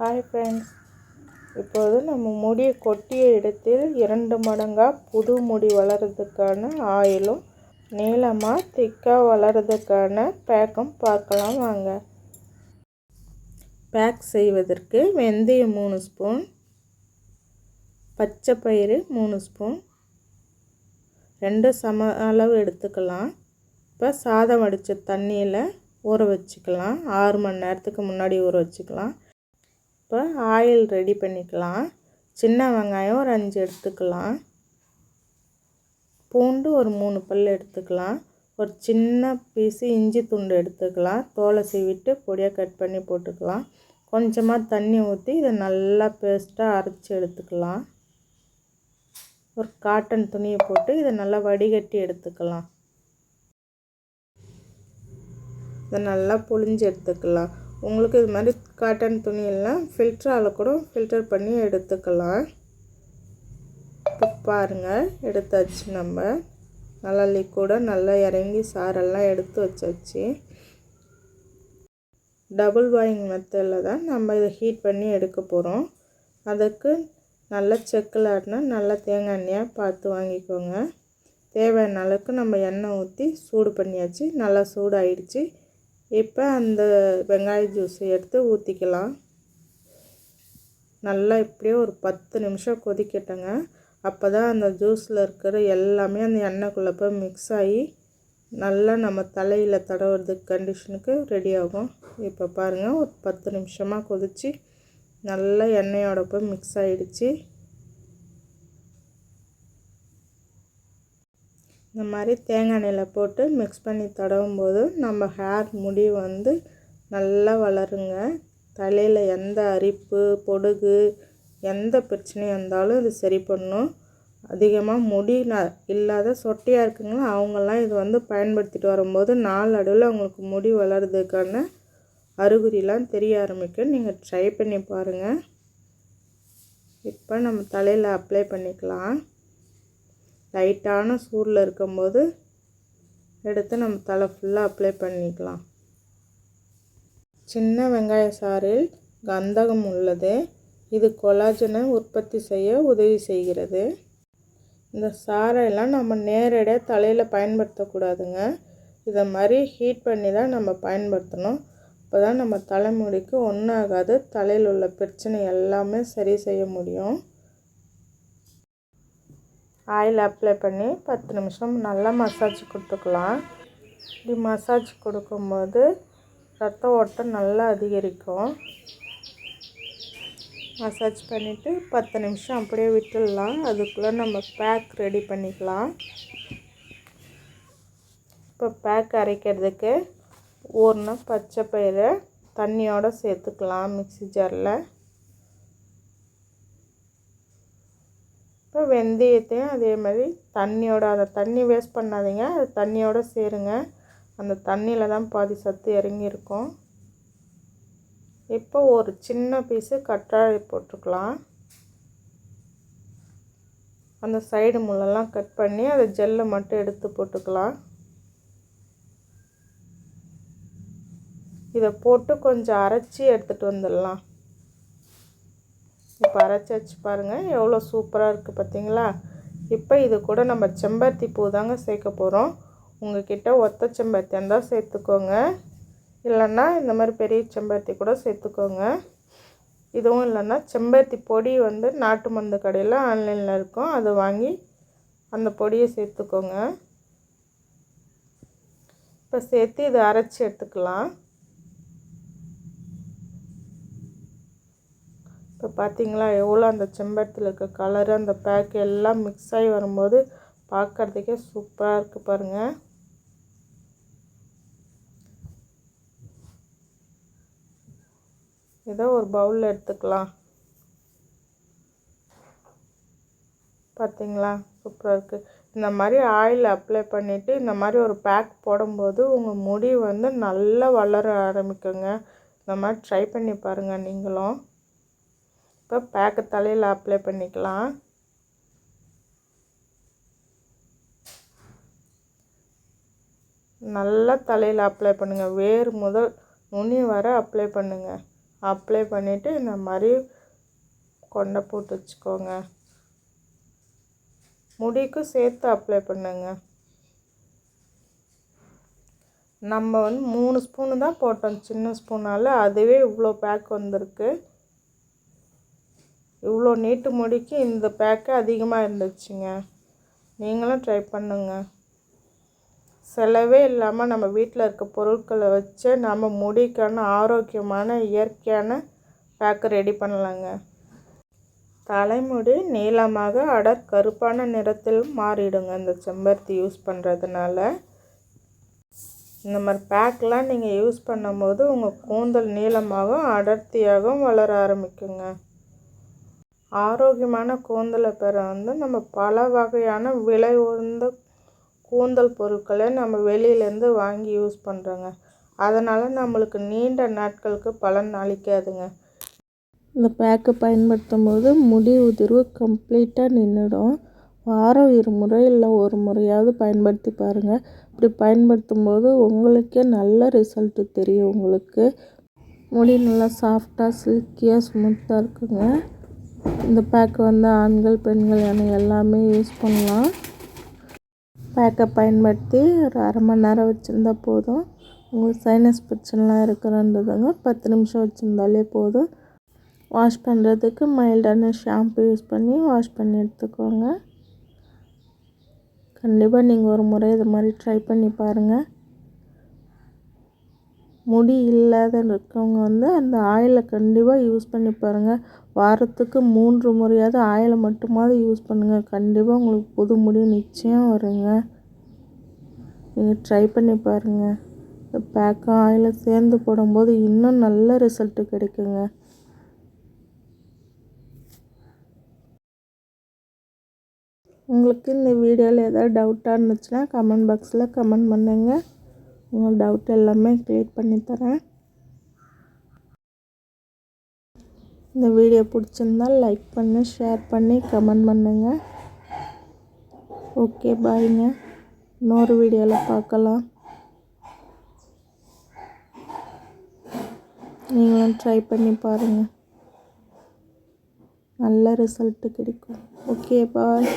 Hi friends இப்போது நம்ம முடியை கொட்டிய இடத்தில் இரண்டு மடங்காக புது முடி வளர்கிறதுக்கான ஆயிலும் நீளமாக திக்காக வளர்கிறதுக்கான பேக்கும் பார்க்கலாம் வாங்க. பேக் செய்வதற்கு வெந்தயம் மூணு ஸ்பூன் பச்சை பயிறு மூணு ஸ்பூன் ரெண்டு சம அளவு எடுத்துக்கலாம். இப்போ சாதம் வடித்த தண்ணியில் ஊற வச்சுக்கலாம். ஆறு மணி நேரத்துக்கு முன்னாடி ஊற வச்சுக்கலாம். இப்போ ஆயில் ரெடி பண்ணிக்கலாம். சின்ன வெங்காயம் ஒரு அஞ்சு எடுத்துக்கலாம். பூண்டு ஒரு மூணு பல் எடுத்துக்கலாம். ஒரு சின்ன பீஸு இஞ்சி துண்டு எடுத்துக்கலாம். தோலை சீவிட்டு பொடியாக கட் பண்ணி போட்டுக்கலாம். கொஞ்சமாக தண்ணி ஊற்றி இதை நல்லா பேஸ்ட்டாக அரைச்சி எடுத்துக்கலாம். ஒரு காட்டன் துணியை போட்டு இதை நல்லா வடிகட்டி எடுத்துக்கலாம். இதை நல்லா புழிஞ்சு எடுத்துக்கலாம். உங்களுக்கு இது மாதிரி காட்டன் துணியெல்லாம் ஃபில்டரால் கூட ஃபில்டர் பண்ணி எடுத்துக்கலாம். இப்போ பாருங்கள் எடுத்தாச்சு நம்ம. நல்லா லிக்விடாக நல்லா இறங்கி சாரெல்லாம் எடுத்து வச்சாச்சு. டபுள் பாயிங் மெத்தடில் தான் நம்ம இதை ஹீட் பண்ணி எடுக்க போகிறோம் அதுக்கு நல்ல செக்கில் ஆட்டினா நல்ல தேங்காய் எண்ணெயாக பார்த்து வாங்கிக்கோங்க. தேவையான அளவுக்கு நம்ம எண்ணெய் ஊற்றி சூடு பண்ணியாச்சு. நல்லா சூடாயிடுச்சு. இப்போ அந்த வெங்காய ஜூஸை எடுத்து ஊற்றிக்கலாம் நல்லா இப்படியே ஒரு பத்து நிமிஷம் கொதிக்கட்டுங்க. அப்போ தான் அந்த ஜூஸில் இருக்கிற எல்லாமே அந்த எண்ணெய்க்குள்ளே போய் மிக்ஸ் ஆகி நல்லா நம்ம தலையில் தடவுறதுக்கு கண்டிஷனுக்கு ரெடி ஆகும். இப்போ பாருங்கள் ஒரு பத்து நிமிஷமாக கொதித்து நல்லா எண்ணெயோட போய் மிக்ஸ் ஆகிடுச்சி இந்த மாதிரி தேங்காய் எண்ணெயில் போட்டு மிக்ஸ் பண்ணி தடவும் போது நம்ம ஹேர் முடி வந்து நல்லா வளருங்க. தலையில் எந்த அரிப்பு பொடுகு எந்த பிரச்சனையும் இருந்தாலும் இது சரி பண்ணும். அதிகமாக முடி ந இல்லாத சொட்டையாக இருக்குங்களா அவங்கெல்லாம் இது வந்து பயன்படுத்திட்டு வரும்போது நாள் நாளடைவில் அவங்களுக்கு முடி வளர்றதுக்கான அறிகுறிலாம் தெரிய ஆரம்பிக்கும். நீங்கள் ட்ரை பண்ணி பாருங்கள் இப்போ நம்ம தலையில் அப்ளை பண்ணிக்கலாம். லைட்டான சூடில் இருக்கும்போது எடுத்து நம்ம தலை ஃபுல்லாக அப்ளை பண்ணிக்கலாம். சின்ன வெங்காய சாறில் கந்தகம் உள்ளது. இது கொலாஜனை உற்பத்தி செய்ய உதவி செய்கிறது. இந்த சாறையெல்லாம் நம்ம நேரடியாக தலையில் பயன்படுத்தக்கூடாதுங்க. இதை மாதிரி ஹீட் பண்ணி தான் நம்ம பயன்படுத்தணும். அப்போ தான் நம்ம தலைமுடிக்கு ஒன்றாகாது தலையில் உள்ள பிரச்சனை எல்லாமே சரி செய்ய முடியும். ஆயில் அப்ளை பண்ணி பத்து நிமிஷம் நல்லா மசாஜ் கொடுத்துக்கலாம். இப்படி மசாஜ் கொடுக்கும்போது ரத்த ஓட்டம் நல்லா அதிகரிக்கும். மசாஜ் பண்ணிவிட்டு பத்து நிமிஷம் அப்படியே விட்டுடலாம். அதுக்குள்ளே நம்ம பேக் ரெடி பண்ணிக்கலாம். இப்போ பேக் அரைக்கிறதுக்கு ஊர்னா பச்சை பயிரை தண்ணியோடு சேர்த்துக்கலாம் மிக்சி ஜாரில். இப்போ வெந்தயத்தையும் அதே மாதிரி தண்ணியோட அந்த தண்ணி வேஸ்ட் பண்ணாதீங்க. அது தண்ணியோடு சேருங்க. அந்த தண்ணியில் தான் பாதி சத்து இறங்கியிருக்கும். இப்போ ஒரு சின்ன பீஸு கற்றாழை போட்டுக்கலாம். அந்த சைடு முள்ளெல்லாம் கட் பண்ணி அதை ஜெல்லை மட்டும் எடுத்து போட்டுக்கலாம். இதை போட்டு கொஞ்சம் அரைச்சி எடுத்துகிட்டு வந்துடலாம். இப்போ அரைச்சி வச்சு பாருங்கள் எவ்வளோ சூப்பராக இருக்குது பார்த்தீங்களா இப்போ இது கூட நம்ம செம்பருத்தி பூ தாங்க சேர்க்க போகிறோம் உங்ககிட்ட ஒத்த செம்பருத்தி இருந்தால் சேர்த்துக்கோங்க. இல்லைன்னா இந்த மாதிரி பெரிய செம்பருத்தி கூட சேர்த்துக்கோங்க. இதுவும் இல்லைன்னா செம்பருத்தி பொடி வந்து நாட்டு மருந்து கடையில் ஆன்லைனில் இருக்கும். அதை வாங்கி அந்த பொடியை சேர்த்துக்கோங்க. இப்போ சேர்த்து இதை அரைச்சி எடுத்துக்கலாம். இப்போ பார்த்தீங்களா எவ்வளோ அந்த செம்பருத்தில் இருக்க கலரு அந்த பேக் எல்லாம் மிக்ஸ் ஆகி வரும்போது பார்க்குறதுக்கே சூப்பராக இருக்குது பாருங்கள் இதை ஒரு பவுலில் எடுத்துக்கலாம். பார்த்தீங்களா சூப்பராக இருக்குது இந்த மாதிரி ஆயில் அப்ளை பண்ணிவிட்டு இந்த மாதிரி ஒரு பேக் போடும்போது உங்கள் முடி வந்து நல்லா வளர ஆரம்பிக்குங்க. இந்த மாதிரி ட்ரை பண்ணி பாருங்கள் நீங்களும். இப்போ பேக்கு தலையில் அப்ளை பண்ணிக்கலாம். நல்லா தலையில் அப்ளை பண்ணுங்கள் வேர் முதல் நுனி வர அப்ளை பண்ணுங்கள் அப்ளை பண்ணிவிட்டு இந்த மாதிரி கொண்டை போட்டு வச்சுக்கோங்க. முடிக்கும் சேர்த்து அப்ளை பண்ணுங்க. நம்ம வந்து மூணு ஸ்பூனு தான் போட்டோம். சின்ன ஸ்பூனால் அதுவே இவ்வளோ பேக் வந்திருக்கு. இவ்வளோ நீட்டு முடிக்கு இந்த பேக்கு அதிகமாக இருந்துச்சுங்க. நீங்களும் ட்ரை பண்ணுங்க. செலவே இல்லாமல் நம்ம வீட்டில் இருக்க பொருட்களை வச்சு நம்ம முடிக்கான ஆரோக்கியமான இயற்கையான பேக்கு ரெடி பண்ணலாங்க. தலைமுடி நீளமாக அடர் கருப்பான நிறத்தில் மாறிடுங்க இந்த செம்பருத்தி யூஸ் பண்ணுறதுனால இந்த மாதிரி பேக்கெலாம் நீங்கள் யூஸ் பண்ணும்போது உங்கள் கூந்தல் நீளமாகவும் அடர்த்தியாகவும் வளர ஆரம்பிக்குங்க. ஆரோக்கியமான கூந்தலை பெற வந்து நம்ம பல வகையான விலை உயர்ந்த கூந்தல் பொருட்களை நம்ம வெளியிலேருந்து வாங்கி யூஸ் பண்ணுறோங்க அதனால் நம்மளுக்கு நீண்ட நாட்களுக்கு பலன் அளிக்காதுங்க. இந்த பேக்கை பயன்படுத்தும் போது முடி உதிர்வு கம்ப்ளீட்டாக நின்றுடும் வாரம் இரு முறை இல்லை ஒரு முறையாவது பயன்படுத்தி பாருங்கள் இப்படி பயன்படுத்தும் போது உங்களுக்கே நல்ல ரிசல்ட்டு தெரியும் உங்களுக்கு. முடி நல்லா சாஃப்டாக சில்கியாக ஸ்மூத்தாக இருக்குங்க. இந்த பேக் வந்து ஆண்கள் பெண்கள் என எல்லாமே யூஸ் பண்ணலாம். பேக்கை பயன்படுத்தி ஒரு அரை மணி நேரம் வச்சுருந்தா போதும். உங்களுக்கு சைனஸ் பிரச்சனைலாம் இருக்கிறன்றதுங்க பத்து நிமிஷம் வச்சுருந்தாலே போதும். வாஷ் பண்ணுறதுக்கு மைல்டான ஷாம்பு யூஸ் பண்ணி வாஷ் பண்ணி எடுத்துக்கோங்க. கண்டிப்பாக நீங்கள் ஒரு முறை இது மாதிரி ட்ரை பண்ணி பாருங்கள் முடி இல்லாத இருக்கவங்க வந்து அந்த ஆயிலை கண்டிப்பாக யூஸ் பண்ணி பாருங்கள் வாரத்துக்கு மூன்று முறையாவது ஆயிலை மட்டுமாவது யூஸ் பண்ணுங்கள் கண்டிப்பாக உங்களுக்கு புது முடி நிச்சயம் வருங்க. நீங்கள் ட்ரை பண்ணி பாருங்கள் இந்த பேக்கும் ஆயிலை சேர்ந்து போடும்போது இன்னும் நல்ல ரிசல்ட்டு கிடைக்குங்க. உங்களுக்கு இந்த வீடியோவில் ஏதாவது டவுட்டாக இருந்துச்சுன்னா கமெண்ட் பாக்ஸில் கமெண்ட் பண்ணுங்கள் உங்கள் டவுட் எல்லாமே க்ளியர் பண்ணித்தரேன் இந்த வீடியோ பிடிச்சிருந்தால் லைக் பண்ணி ஷேர் பண்ணி கமெண்ட் பண்ணுங்கள் ஓகே பாய்ங்க இன்னொரு வீடியோவில் பார்க்கலாம். நீங்களும் ட்ரை பண்ணி பாருங்கள் நல்ல ரிசல்ட்டு கிடைக்கும். Okay bye